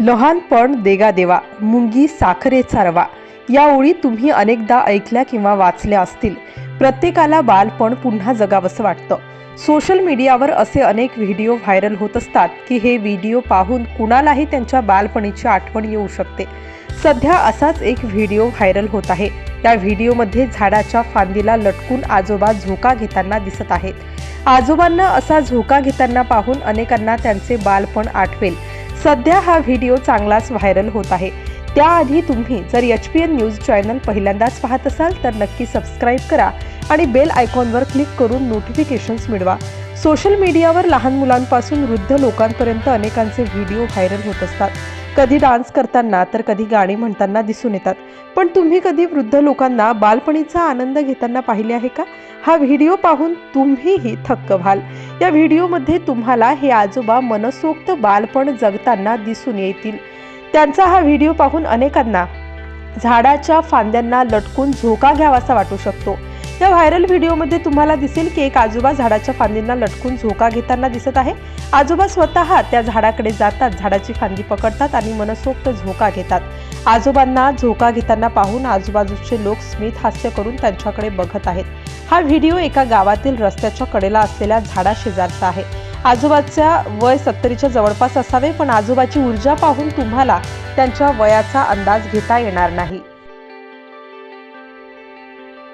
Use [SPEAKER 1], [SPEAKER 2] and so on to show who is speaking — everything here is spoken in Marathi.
[SPEAKER 1] लहानपण देगा देवा मुंगी साखरे चारवा. या ओळी तुम्ही अनेकदा ऐकल्या किंवा वाचल्या असतील. प्रत्येकाला बालपण पुन्हा जगावंसं वाटतं. सोशल मीडियावर असे अनेक व्हिडिओ व्हायरल होत असतात की हे व्हिडिओ पाहून कुणालाही त्यांच्या बालपणीची आठवण येऊ शकते. सध्या असाच एक व्हिडिओ व्हायरल होत आहे. या व्हिडिओमध्ये झाडाच्या फांदीला लटकून आजोबा झोका घेताना दिसत आहेत. आजोबांना असा झोका घेताना पाहून अनेकांना त्यांचे बालपण आठवेल. सध्या हा व्हिडिओ चांगलाच व्हायरल होत आहे. त्याआधी तुम्ही जर H P N news channel पहिल्यांदाच पाहत असाल तर नक्की सबस्क्राईब करा आणि बेल आयकॉनवर क्लिक करून नोटिफिकेशन्स मिळवा. सोशल मीडियावर लहान मुलांपासून वृद्ध लोकांपर्यंत अनेकांचे व्हिडिओ व्हायरल होत असतात. कधी डान्स करताना तर कधी गाणी म्हणताना दिसून येतात. पण तुम्ही कधी वृद्ध लोकांना बालपणीचा आनंद घेताना पाहिले आहे का? हा व्हिडिओ पाहून तुम्हीही थक्क व्हाल. या व्हिडिओमध्ये तुम्हाला हे आजोबा मनसोक्त बालपण जगताना दिसून येतील. त्यांचा हा व्हिडिओ पाहून अनेकांना झाडाच्या फांद्यांना लटकून झोका घ्यावासा वाटू शकतो. या व्हायरल व्हिडिओमध्ये तुम्हाला दिसेल की एक आजोबा झाडाच्या फांदींना लटकून झोका घेताना दिसत आहे. आजोबा स्वतः त्या झाडाकडे जातात झाडाची फांदी पकडतात आणि मनसोक्त झोका घेतात. आजोबांना झोका घेताना पाहून आजूबाजूचे लोक स्मित हास्य करून त्यांच्याकडे बघत आहेत. हा व्हिडिओ एका गावातील रस्त्याच्या कडेला असलेल्या झाडा शेजारचा आहे. आजोबाच्या वय सत्तरीच्या जवळपास असावे पण आजोबाची ऊर्जा पाहून तुम्हाला त्यांच्या वयाचा अंदाज घेता येणार नाही.